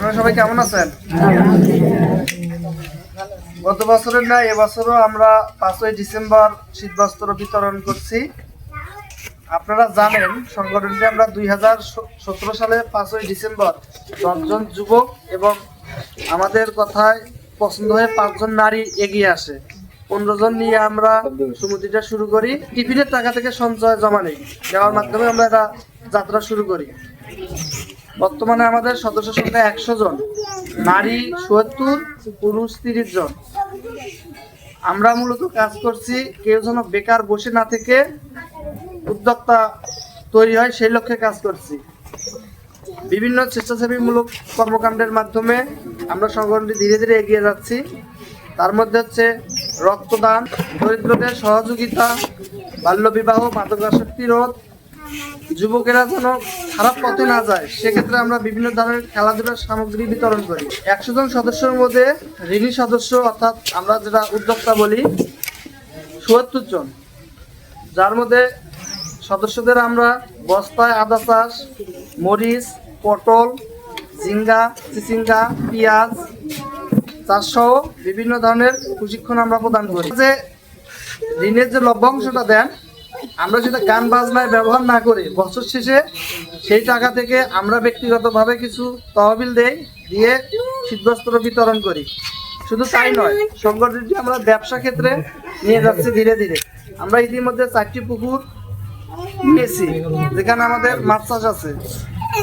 আপনারা সবাই কেমন আছেন? গত বছরের না এবছরও আমরা পাঁচই ডিসেম্বর শীত বস্ত্র বিতরণ করছি। আপনারা জানেন, সংগঠনটি আমরা দুই হাজার সতেরো সালে পাঁচই ডিসেম্বর দশজন যুবক এবং আমাদের কথায় পছন্দ হয়ে পাঁচজন নারী এগিয়ে আসে। পনেরো জন নিয়ে আমরা সমিতিটা শুরু করি। টিফিনের টাকা থেকে সঞ্চয় জমা নেই। দেওয়ার মাধ্যমে আমরা এটা যাত্রা শুরু করি। বর্তমানে আমাদের সদস্য সংখ্যা একশো জন। নারী সত্তর, পুরুষ তিরিশ জন। আমরা মূলত কাজ করছি কেউ যেন বেকার বসে না থেকে উদ্যোক্তা তৈরি হয় সেই লক্ষ্যে কাজ করছি। বিভিন্ন স্বেচ্ছাসেবীমূলক কর্মকাণ্ডের মাধ্যমে আমরা সংগঠনটি ধীরে ধীরে এগিয়ে যাচ্ছি। তার মধ্যে হচ্ছে রক্তদান, দরিদ্রদের সহযোগিতা, বাল্যবিবাহ, মাদকাসক্তি রোধ যুবকেরা যেন খারাপ পথে না যায়, সেক্ষেত্রে আমরা বিভিন্ন ধরনের খেলাধুলার সামগ্রী বিতরণ করি। একশো জন সদস্যের মধ্যে ঋণী সদস্য, অর্থাৎ আমরা যেটা উদ্যোক্তা বলি চুয়াত্তর জন। যার মধ্যে সদস্যদের আমরা বস্তায় আদা চাষ, মরিচ, পটল, ঝিঙ্গা, চিচিঙ্গা, পেঁয়াজ চাষ সহ বিভিন্ন ধরনের প্রশিক্ষণ আমরা প্রদান করি। যে ঋণের যে লভ্যাংশটা দেন আমরা যদি গান বাজনায় ব্যবহার না করে, বছর শেষে সেই টাকা থেকে আমরা ব্যক্তিগতভাবে কিছু তহবিল দেই, দিয়ে শীতবস্ত্র বিতরণ করি। শুধু তাই নয়, সংগঠনটি আমরা ব্যবসা ক্ষেত্রে নিয়ে যাচ্ছি ধীরে ধীরে। আমরা ইতিমধ্যে চারটি পুকুর নিয়েছি, যেখানে আমাদের মাছ চাষ আছে।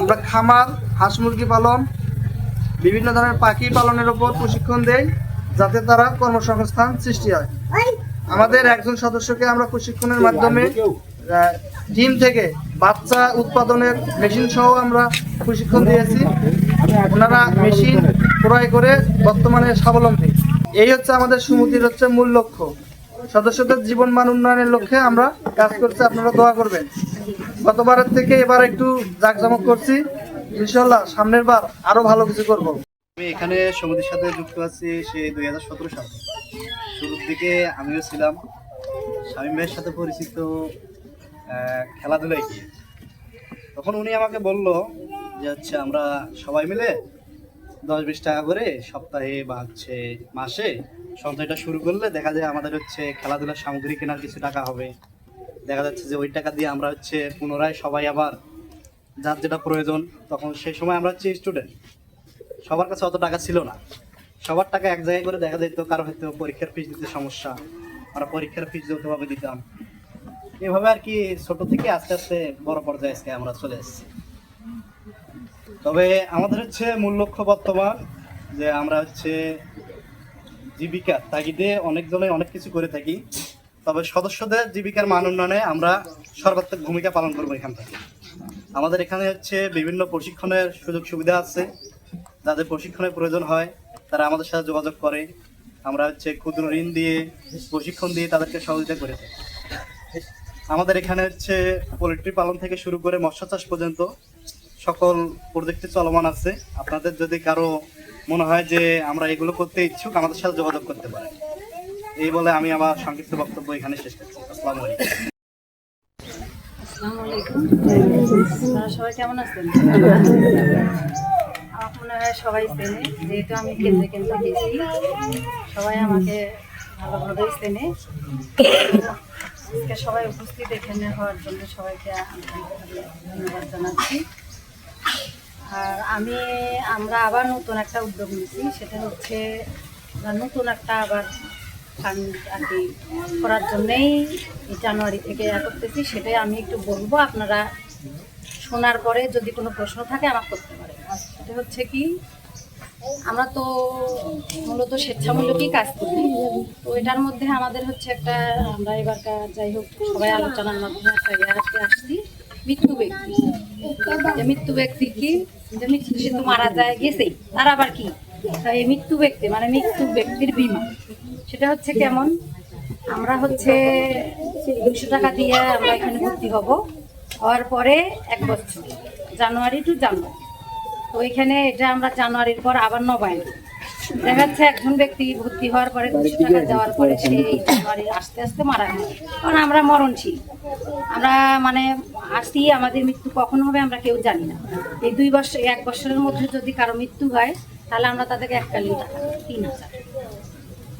আমরা খামার, হাঁস মুরগি পালন, বিভিন্ন ধরনের পাখি পালনের উপর প্রশিক্ষণ দেই, যাতে তারা কর্মসংস্থান সৃষ্টি হয়। আমাদের একজন সদস্যকে আমরা প্রশিক্ষণের মাধ্যমে টিম থেকে বাচ্চা উৎপাদনের মেশিন সহ আমরা প্রশিক্ষণ দিয়েছি। ওনারা মেশিন ক্রয় করে বর্তমানে স্বাবলম্বী। এই হচ্ছে আমাদের সমিতির হচ্ছে মূল লক্ষ্য। সদস্যদের জীবন মান উন্নয়নের লক্ষ্যে আমরা কাজ করছি। আপনারা দোয়া করবেন। গতবারের থেকে এবার একটু জাঁকজমক করছি। ইনশাল্লাহ সামনের বার আরও ভালো কিছু করব। আমি এখানে সমিতির সাথে যুক্ত আছি সেই দুই হাজার সতেরো সাল। দিকে আমিও ছিলাম। স্বামী ভাইয়ের সাথে পরিচিত খেলাধুলায় গিয়ে। তখন উনি আমাকে বলল যে হচ্ছে আমরা সবাই মিলে দশ বিশ টাকা করে সপ্তাহে বা হচ্ছে মাসে সঞ্চয়টা শুরু করলে দেখা যায় আমাদের হচ্ছে খেলাধুলার সামগ্রী কেনার কিছু টাকা হবে। দেখা যাচ্ছে যে ওই টাকা দিয়ে আমরা হচ্ছে পুনরায় সবাই আবার যার যেটা প্রয়োজন, তখন সেই সময় আমরা হচ্ছে স্টুডেন্ট সবার কাছে অত টাকা ছিল না। সবার টাকা এক জায়গায় করে দেখা যেত কারও হয়তো পরীক্ষার ফিস দিতে সমস্যা, আমরা পরীক্ষার ফিস যৌথভাবে দিতাম? এভাবে আর কি ছোট থেকে আস্তে আস্তে বড় পর্যায়ে আজকে আমরা চলে এসেছি। তবে আমাদের হচ্ছে মূল লক্ষ্য বর্তমান যে আমরা হচ্ছে জীবিকা তাগিদে অনেকজনে অনেক কিছু করে থাকি, তবে সদস্যদের জীবিকার মান উন্নয়নে আমরা সর্বাত্মক ভূমিকা পালন করব এখান থেকে। আমাদের এখানে হচ্ছে বিভিন্ন প্রশিক্ষণের সুযোগ সুবিধা আছে, যাদের প্রশিক্ষণের প্রয়োজন হয় তারা আমাদের সাথে যোগাযোগ করে। আমরা হচ্ছে ক্ষুদ্র ঋণ দিয়ে, প্রশিক্ষণ দিয়ে তাদেরকে সহযোগিতা করে থাকি আমাদের এখানে হচ্ছে পোলট্রি পালন থেকে শুরু করে মৎস্য চাষ পর্যন্ত সকল প্রজেক্টে চলমান আছে। আপনাদের যদি কারও মনে হয় যে আমরা এগুলো করতে ইচ্ছুক, আমাদের সাথে যোগাযোগ করতে পারেন। এই বলে আমি আমার সংক্ষিপ্ত বক্তব্য এখানে শেষ করছি। আসসালামু আলাইকুম। আসসালামু আলাইকুম। সবাই কেমন আছেন? মনে হয় সবাই চেনে, যেহেতু আমি কেন্দ্রে কেন্দ্রে গেছি, সবাই আমাকে ভালোভাবেই চেনে। আজকে সবাই উপস্থিত এখানে হওয়ার জন্য সবাইকে ধন্যবাদ জানাচ্ছি। আর আমি, আমরা আবার নতুন একটা উদ্যোগ নিয়েছি, সেটা হচ্ছে নতুন একটা আবার ফান্ড আর কি করার জন্যেই জানুয়ারি থেকে ইয়া করতেছি সেটাই আমি একটু বলব। আপনারা শোনার পরে যদি কোনো প্রশ্ন থাকে আমার করতে পারেন। সেটা হচ্ছে কি, আমরা তো মূলত স্বেচ্ছামূলকই কাজ করি। তো এটার মধ্যে আমাদের হচ্ছে একটা, আমরা এবারকার যাই হোক, সবাই আলোচনার মাধ্যমে একটা ইয়ে আসছি, মৃত্যু ব্যক্তি। যে মৃত্যু ব্যক্তি কি? যে মৃত্যু সে তো মারা যায় গেছেই, তার আবার কি? এই মৃত্যু ব্যক্তি মানে মৃত্যু ব্যক্তির বিমা। সেটা হচ্ছে কেমন? আমরা হচ্ছে দুশো টাকা দিয়ে আমরা এখানে ভর্তি হব। হওয়ার পরে এক বছর, জানুয়ারি টু জানুয়ারি। তো এখানে এটা আমরা জানুয়ারির পর আবার নবায়ন। দেখা যাচ্ছে একজন ব্যক্তি ভর্তি হওয়ার পরে দুশো টাকা যাওয়ার পরে সে এই জানুয়ারি আস্তে আস্তে মারা গেল। কারণ আমরা মরণশীল। আমরা মানে আসি আমাদের মৃত্যু কখন হবে আমরা কেউ জানি না। এই দুই বছর এক বছরের মধ্যে যদি কারও মৃত্যু হয় তাহলে আমরা তাদেরকে এককালীন টাকা তিন হাজার।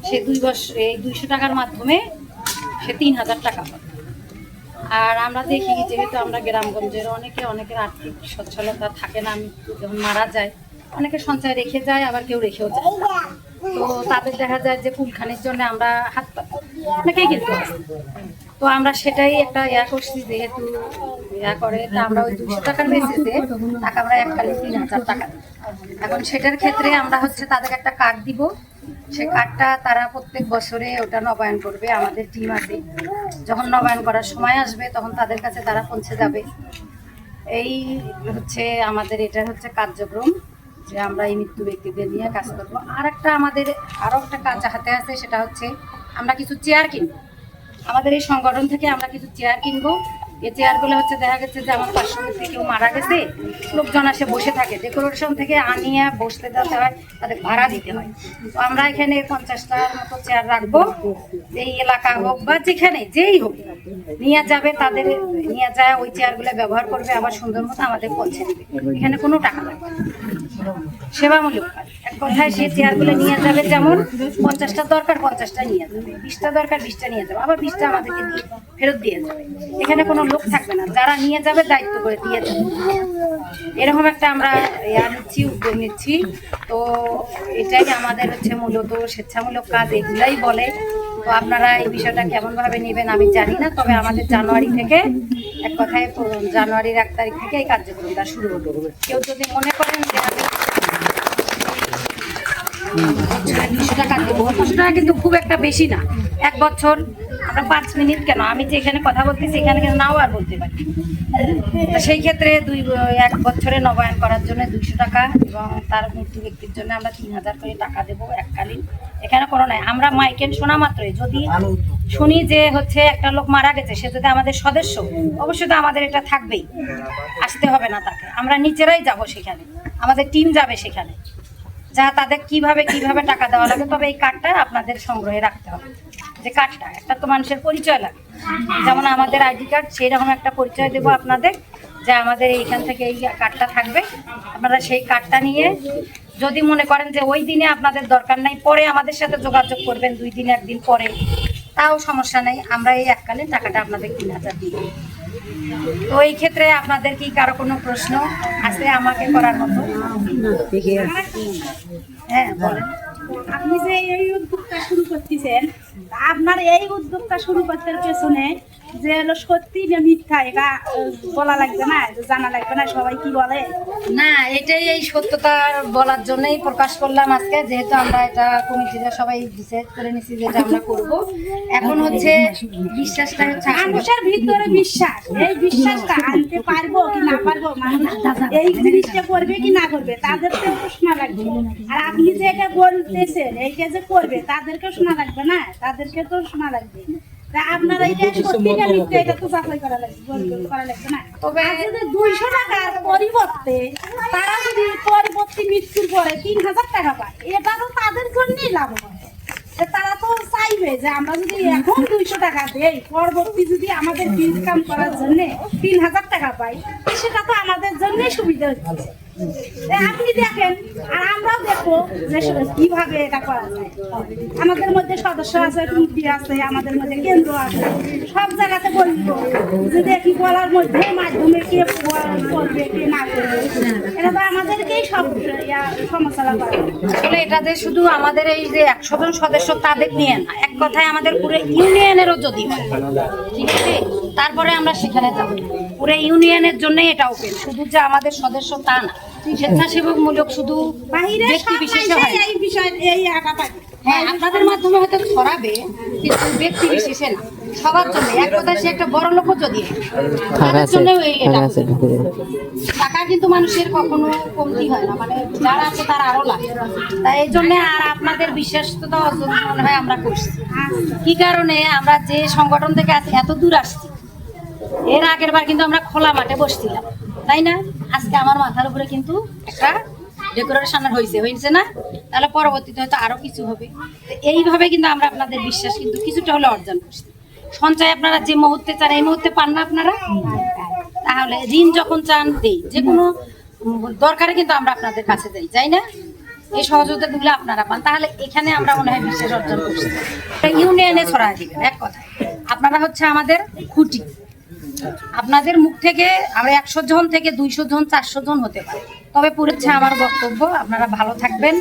সে দুই বছর এই দুইশো টাকার মাধ্যমে সে তিন হাজার টাকা পাবে। আর আমরা দেখি যেহেতু আমরা গ্রামগঞ্জের অনেকে, অনেকের আর্থিক সচ্ছলতা থাকে না, আমি যখন মারা যায় অনেকে সঞ্চয় রেখে যায়, আবার কেউ রেখেও যায়। তো তাদের দেখা যায় যে কুলখানির জন্য আমরা হাত পাতি অনেকেই কিন্তু তো আমরা সেটাই একটা ইয়া করছি, যেহেতু ইয়া করে, তা আমরা ওই দুশো টাকার বেসিসে টাকা আমরা এককালীন তিন হাজার টাকা এখন সেটার ক্ষেত্রে আমরা হচ্ছে তাদের একটা কার্ড দিব সে কার্ডটা তারা প্রত্যেক বছরে ওটা নবায়ন করবে, আমাদের টিম আছে। যখন নবায়ন করার সময় আসবে, তখন তাদের কাছে তারা পৌঁছে যাবে। এই হচ্ছে আমাদের এটা হচ্ছে কার্যক্রম, যে আমরা এই মৃত্যু ব্যক্তিদের নিয়ে কাজ করব। আর একটা আমাদের আরও একটা কাজ হাতে আছে, সেটা হচ্ছে আমরা কিছু চেয়ার কিনবো। আমাদের এই সংগঠন থেকে আমরা কিছু চেয়ার কিনবো এই চেয়ারগুলো হচ্ছে দেখা গেছে যে আমার পার্শ্ববর্তী কেউ মারা গেছে, লোকজন আসে বসে থাকে। ডেকোরেশন থেকে আনিয়ে বসতে দিতে হয় তাদের ভাড়া দিতে হয়। তো আমরা এখানে পঞ্চাশটার মতো চেয়ার রাখব। এই এলাকা হোক বা যেখানে, যেই হোক। নিয়ে যাবে তাদের, নিয়ে যায়, ওই চেয়ারগুলো ব্যবহার করবে, আবার সুন্দর মতো আমাদের পৌঁছে দিবে। এখানে কোনো টাকা লাগবে সেবামূলক কাজ। এক কথায় সে চেয়ারগুলো নিয়ে যাবে যেমন পঞ্চাশটা দরকার, পঞ্চাশটা নিয়ে যাবে। বিশটা দরকার, বিশটা নিয়ে যাবে। আবার বিশটা আমাদেরকে দিয়ে ফেরত দিয়ে যাবে। এখানে কোনো লোক থাকবে না যারা নিয়ে যাবে দায়িত্ব করে দিয়ে যাবে। এরকম একটা আমরা ইয়া নিচ্ছি উদ্যোগ নিচ্ছি। তো এটাই আমাদের হচ্ছে মূলত স্বেচ্ছামূলক কাজ এগুলাই বলে। তো আপনারা এই বিষয়টা কেমনভাবে নেবেন আমি জানি না তবে আমাদের জানুয়ারি থেকে এক কথায় জানুয়ারির এক তারিখ থেকে এই কার্যক্রমটা শুরু হবে। কেউ যদি মনে করেন যে আমি দুশো টাকা দেবো দুশো টাকা কিন্তু খুব একটা বেশি না। এক বছর আমরা পাঁচ মিনিট কেন? আমি যে এখানে কথা বলতেছি, এখানে কিন্তু নাও আর বলতে পারি। সেই ক্ষেত্রে দুই, এক বছরে নবায়ন করার জন্য দুইশো টাকা এবং তার মৃত্যু ব্যক্তির জন্য আমরা তিন হাজার করে টাকা দেবো এককালীন। এখানে কোনো নাই। আমরা মাইকেন শোনা মাত্রই। যদি শুনি যে হচ্ছে একটা লোক মারা গেছে, সে যদি আমাদের সদস্য, অবশ্যই তো আমাদের এটা থাকবেই। আসতে হবে না তাকে। আমরা নিজেরাই যাব সেখানে। আমাদের টিম যাবে সেখানে। যা তাদের কীভাবে কীভাবে টাকা দেওয়া লাগে, তবে এই কার্ডটা আপনাদের সংগ্রহে রাখতে হবে। যে কার্ডটা একটা তো মানুষের পরিচয় লাগে। যেমন আমাদের আইডি কার্ড সেই রকম একটা পরিচয় দেবো আপনাদের যে আমাদের এইখান থেকে এই কার্ডটা থাকবে। আপনারা সেই কার্ডটা নিয়ে যদি মনে করেন যে ওই দিনে আপনাদের দরকার নাই পরে আমাদের সাথে যোগাযোগ করবেন দুই দিন একদিন পরে তাও সমস্যা নেই আমরা এই এককালীন টাকাটা আপনাদের তিন হাজার দিই তো এই ক্ষেত্রে আপনাদের কি কারও কোনো প্রশ্ন আছে আমাকে করার মতো? হ্যাঁ বলেন। আপনি যে এই উদ্যোগটা শুরু করতেছেন আপনার এই উদ্যোগটা শুরু করতে পেছনে যে হলো সত্যি না মিথ্যা এটা বলা লাগবে না জানা লাগবে না সবাই কি বলে? না এটাই এই সত্যতা বলার জন্যই প্রকাশ করলাম আজকে যেহেতু আমরা এটা কমিটিরা সবাই ডিসাইড করে নিছি যেটা আমরা করব। এখন হচ্ছে বিশ্বাসটা হচ্ছে মানুষের ভিতরে বিশ্বাস এই বিশ্বাসটা আনতে পারব কি না পারব মানুষ এই জিনিসটা করবে কি না করবে তাদেরকে তো শোনা লাগবে। আর আপনি যে এটা বলতেছেন এইটা যে করবে তাদেরকে শোনা লাগবে না তাদেরকে তো শোনা লাগবে। আপনারা এটা সত্যি মিথ্যা এটা তো যাচাই করা লাগবে করা লাগবে না। তবে দুইশো টাকার পরিবর্তে তারা যদি পরবর্তী মৃত্যুর পরে তিন হাজার টাকা পায় এটা তো তাদের জন্যই লাভ হয় তারা তো চাইবে যে আমরা যদি এখন দুইশো টাকা দেই পরবর্তী যদি আমাদের ইনকাম করার জন্য তিন হাজার টাকা পাই সেটা তো আমাদের জন্যই সুবিধা হচ্ছে। আপনি দেখেন, আর আমরাও দেখব যে কীভাবে এটা করা যায়। আমাদের মধ্যে সদস্য আছে কমিটি আছে, আমাদের মধ্যে কেন্দ্র আছে। সব জায়গাতে বলব, যে দেখি বলার মধ্যে মাধ্যমে কে করবে, কে না করবে। এটা তো আমাদেরকেই সব করে আসলে এটাতে শুধু আমাদের এই যে একশো জন সদস্য, তাদের নিয়ে না, এক কথায় আমাদের পুরো ইউনিয়নেরও যদি ঠিক আছে? তারপরে আমরা সেখানে যাব। পুরো ইউনিয়নের জন্যই এটা ওপেন শুধু যে আমাদের সদস্য তা না স্বেচ্ছাসেবক মূলক শুধু বাহিরে ব্যক্তি বিশেষে হয় এই বিষয় এই একা পাবে হ্যাঁ আপনাদের মাধ্যমে হয়তো ছড়াবে কিন্তু ব্যক্তি বিশেষে না। সবার জন্য এক কথায় সে একটা বড় যদি তাদের জন্য এটা টাকা কিন্তু মানুষের কখনো কমতি হয় না। মানে যারা আছে তার আরও লাগে তাই এই জন্য আর আপনাদের অর্জন মনে হয় আমরা করছি। কি কারণে আমরা যে সংগঠন থেকে আজ এত দূর আসছি এর আগের বার কিন্তু আমরা খোলা মাঠে বসছিলাম, তাই না? আজকে আমার মাথার উপরে কিন্তু একটা ডেকোরেশনের হয়েছে হয়েছে না? তাহলে পরবর্তীতে হয়তো আরও কিছু হবে। তো এইভাবে কিন্তু আমরা আপনাদের বিশ্বাস, কিন্তু কিছুটা হলে অর্জন করছি। সঞ্চয়, আপনারা যে মুহূর্তে চান, এই মুহূর্তে পান না আপনারা? তাহলে ঋণ যখন চান, দেই। যে কোনো দরকারে কিন্তু আমরা আপনাদের কাছে যাই যাই না? এই সহযোগিতাগুলো আপনারা পান। তাহলে এখানে আমরা মনে হয় বিশ্বাস অর্জন করছি। ইউনিয়নে ছড়াই দিবেন, এক কথা আপনারা হচ্ছে আমাদের খুঁটি। আপনাদের মুখ থেকে আমরা একশো জন থেকে দুইশো জন চারশো জন হতে পারি। তবে পুরেছে আমার বক্তব্য আপনারা ভালো থাকবেন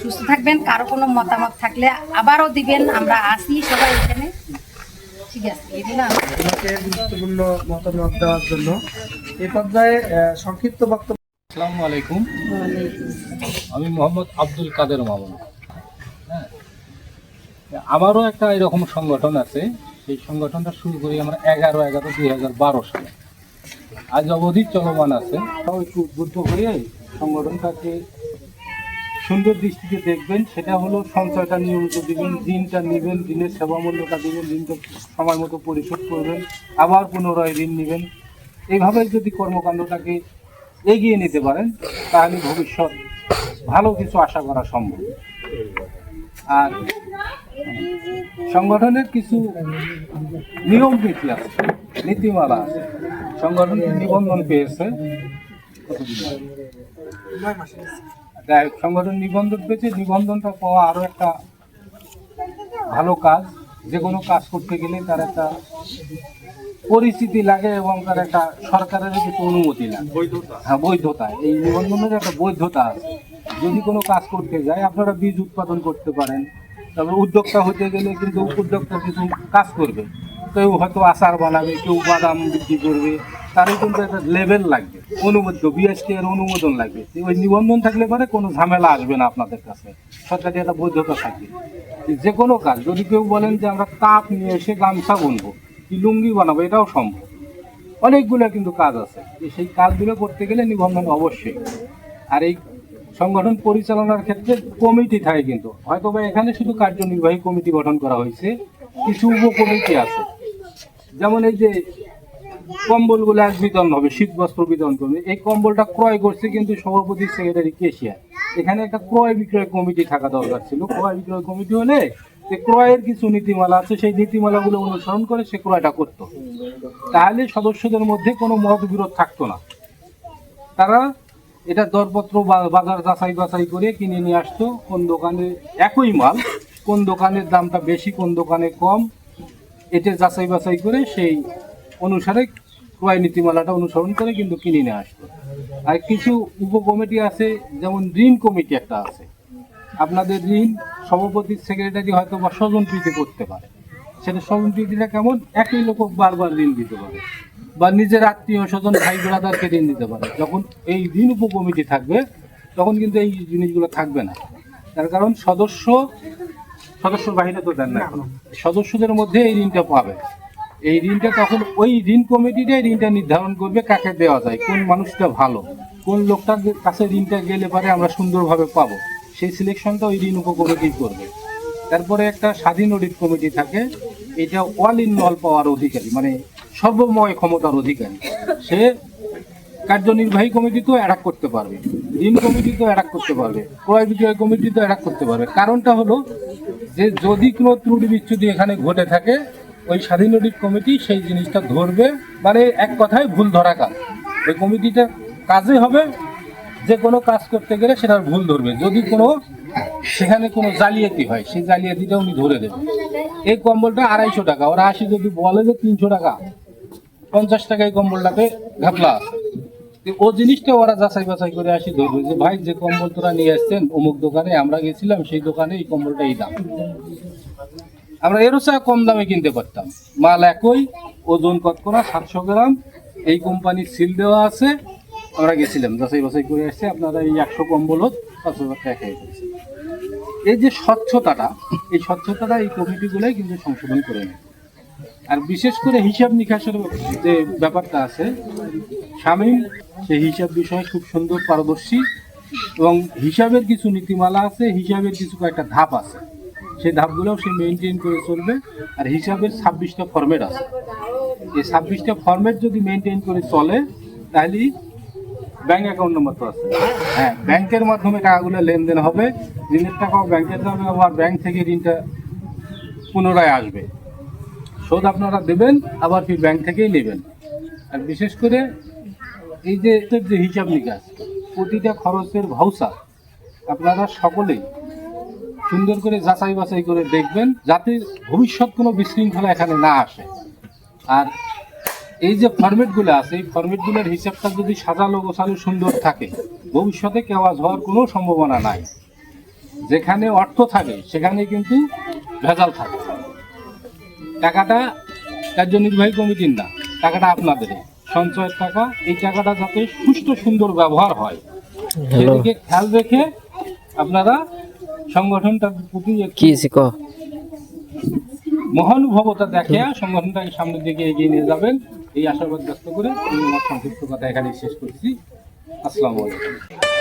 সুস্থ থাকবেন কারও কোনো মতামত থাকলে আবারও দিবেন আমরা আসি সবাই এখানে। ঠিক আছে আপনাকে গুরুত্বপূর্ণ মতামত দেওয়ার জন্য। এই পর্যায়ে সংক্ষিপ্ত বক্তব্য আসসালামু আলাইকুম। আমি মোহাম্মদ আব্দুল কাদের মামুন। হ্যাঁ। আমারও একটা এরকম সংগঠন আছে সেই সংগঠনটা শুরু করি আমরা এগারো এগারো দুই হাজার বারো সালে। আজ অবধি চলমান আছে। একটু উদ্বুদ্ধ হয়ে সংগঠনটাকে সুন্দর দৃষ্টিতে দেখবেন। সেটা হলো সঞ্চয়টা নিয়মিত দিবেন, দিনটা নেবেন, দিনের সেবা মূল্যটা দিবেন, দিনটা সময় মতো পরিশোধ করবেন, আবার পুনরায় ঋণ নেবেন। এইভাবে যদি কর্মকাণ্ডটাকে এগিয়ে নিতে পারেন, তাহলে ভবিষ্যৎ ভালো কিছু আশা করা সম্ভব। আর সংগঠনের কিছু নিয়ম নীতি আছে নীতিমালা আছে। সংগঠন নিবন্ধন পেয়েছে? সংগঠন নিবন্ধন পেয়েছে নিবন্ধনটা পাওয়া আরও একটা ভালো কাজ। যে কোনো কাজ করতে গেলে তার একটা পরিস্থিতি লাগে এবং তার একটা সরকারের কিছু অনুমতি লাগে। হ্যাঁ বৈধতা। এই নিবন্ধনের একটা বৈধতা আছে। যদি কোনো কাজ করতে যায় আপনারা বীজ উৎপাদন করতে পারেন। তবে উদ্যোক্তা হতে গেলে কিন্তু উদ্যোক্তা কিছু কাজ করবে। কেউ হয়তো আচার বানাবে, কেউ বাদাম বিক্রি করবে। তারও কিন্তু একটা লেভেল লাগবে। অনুমোদিত বিএসটি এর অনুমোদন লাগবে। ওই নিবন্ধন থাকলে পরে কোনো ঝামেলা আসবে না আপনাদের কাছে। সরকারি একটা বৈধতা থাকবে যে কোনো কাজ, যদি কেউ বলেন যে আমরা তাপ নিয়ে এসে গামছা বুনবো, কি লুঙ্গি বানাবো, এটাও সম্ভব। অনেকগুলো কিন্তু কাজ আছে। সেই কাজগুলো করতে গেলে নিবন্ধন অবশ্যই। আর এই সংগঠন পরিচালনার ক্ষেত্রে কমিটি থাকে কিন্তু। হয়তো বা এখানে শুধু কার্যনির্বাহী কমিটি গঠন করা হয়েছে, কিছু উপ কমিটি আছে। যেমন এই যে কম্বলগুলো আজ বিতরণ হবে, শীত বস্ত্র বিতরণ করবে। এই কম্বলটা ক্রয় করছে কিন্তু সভাপতি, সেক্রেটারি কেশিয়া এখানে একটা ক্রয় বিক্রয় কমিটি থাকা দরকার ছিল। ক্রয় বিক্রয় কমিটি হলে যে ক্রয়ের কিছু নীতিমালা আছে, সেই নীতিমালাগুলো অনুসরণ করে সে ক্রয়টা করতো। তাহলে সদস্যদের মধ্যে কোনো মতবিরোধ থাকতো না। তারা এটা দরপত্র বাজার যাচাই বাছাই করে কিনে নিয়ে আসতো কোন দোকানে একই মাল, কোন দোকানের দামটা বেশি, কোন দোকানে কম, এটা যাচাই বাছাই করে সেই অনুসারে ক্রয় নীতিমালাটা অনুসরণ করে কিন্তু কিনে নিয়ে আসতো। আর কিছু উপকমিটি আছে, যেমন ঋণ কমিটি একটা আছে। আপনাদের ঋণ সভাপতির সেক্রেটারি হয়তো বা স্বজন প্রীতি করতে পারে। সেটা স্বজন প্রীতিটা কেমন? একই লোক বারবার ঋণ দিতে পারে। বা নিজের আত্মীয় স্বজন, ভাই ব্রাদারকে ঋণ দিতে পারে। যখন এই ঋণ উপকমিটি থাকবে, তখন কিন্তু এই জিনিসগুলো থাকবে না। তার কারণ সদস্য, সদস্যর বাহিরে তো দেন না। সদস্যদের মধ্যে এই ঋণটা পাবে। এই ঋণটা তখন ওই ঋণ কমিটিটাই ঋণটা নির্ধারণ করবে কাকে দেওয়া যায়, কোন মানুষটা ভালো, কোন লোকটার কাছে ঋণটা গেলে পারে আমরা সুন্দরভাবে পাবো। সেই সিলেকশনটা ওই ঋণ উপকমিটি করবে। তারপরে একটা স্বাধীন অডিট কমিটি থাকে। এটা অল ইন পাওয়ার অধিকারী মানে সর্বময় ক্ষমতার অধিকারী। সে কার্যনির্বাহী কমিটি তো অ্যাডাক করতে পারবে। ঋণ কমিটি তো অ্যাডাক করতে পারবে। ক্রয় বিক্রয় কমিটি তো অ্যাডাক করতে পারবে। কারণটা হলো যে যদি কোনো ত্রুটি বিচ্ছুতি এখানে ঘটে থাকে, ওই স্বাধীন অডিট কমিটি সেই জিনিসটা ধরবে। মানে এক কথায় ভুল ধরা কাজ। ওই কমিটিটা কাজে হবে যে কোনো কাজ করতে গেলে সেটার ভুল ধরবে। যদি কোনো সেখানে কোনো জালিয়াতি হয়, সেই জালিয়াতিটা উনি ধরে দেবে। এই কম্বলটা আড়াইশো টাকা। ওরা আসি যদি বলে যে তিনশো টাকা। পঞ্চাশ টাকায় কম্বলটাতে ঘাপলা। আছে ও জিনিসটা ওরা যাচাই বাছাই করে আসি ধরবে যে, ভাই, যে কম্বল তোরা নিয়ে আসছেন, অমুক দোকানে আমরা গেছিলাম, সেই দোকানে এই কম্বলটা এই দাম। আমরা এরও চেয়ে কম দামে কিনতে পারতাম। মাল একই, ওজন কত করা, সাতশো গ্রাম, এই কোম্পানির সিল দেওয়া আছে, আমরা গেছিলাম, যাচাই বাছাই করে আসছে আপনারা এই একশো কম্বল হোক পাঁচ হাজার টাকা এই যে স্বচ্ছতাটা, এই স্বচ্ছতাটা এই কমিটিগুলোই কিন্তু সংশোধন করে নেয়। আর বিশেষ করে হিসাব নিকাশের যে ব্যাপারটা আছে, শামীম সেই হিসাব বিষয়ে খুব সুন্দর পারদর্শী এবং হিসাবের কিছু নীতিমালা আছে, হিসাবের কিছু কয়েকটা ধাপ আছে। সেই ধাপগুলোও সে মেনটেন করে চলবে আর হিসাবের ছাব্বিশটা ফরম্যাট আছে। এই ছাব্বিশটা ফরম্যাট যদি মেনটেন করে চলে তাহলে ব্যাংক অ্যাকাউন্ট নম্বর তো আছে। হ্যাঁ ব্যাংকের মাধ্যমে টাকাগুলো লেনদেন হবে। ঋণের টাকাও ব্যাংকে যাবে আবার ব্যাংক থেকে ঋণটা পুনরায় আসবে। শোধ আপনারা দেবেন, আবার ফির ব্যাংক থেকেই নেবেন। আর বিশেষ করে এই যে যে হিসাব নিকাশ, প্রতিটা খরচের ভাউচার আপনারা সকলেই সুন্দর করে যাচাই বাছাই করে দেখবেন, যাতে ভবিষ্যৎ কোনো বিশৃঙ্খলা এখানে না আসে। আর এই যে ফর্মেটগুলো আছে, এই ফরম্যাটগুলোর হিসাবটা যদি সাজালো গোছালো সুন্দর থাকে, ভবিষ্যতে কেওয়াজ হওয়ার কোনো সম্ভাবনা নাই। যেখানে অর্থ থাকে, সেখানে কিন্তু ভেজাল থাকে। টাকাটা কার্যনির্বাহী কমিটির না টাকাটা আপনাদের। সঞ্চয়ের টাকা এই টাকাটা যাতে সুষ্ঠু সুন্দর ব্যবহার হয়। সেদিকে খেয়াল রেখে আপনারা সংগঠনটার প্রতি কি মহানুভবতা দেখে সংগঠনটাকে সামনের দিকে এগিয়ে নিয়ে যাবেন। এই আশাবাদ ব্যক্ত করে আমি আমার সংক্ষিপ্ত কথা এখানে শেষ করছি। আসসালামু আলাইকুম।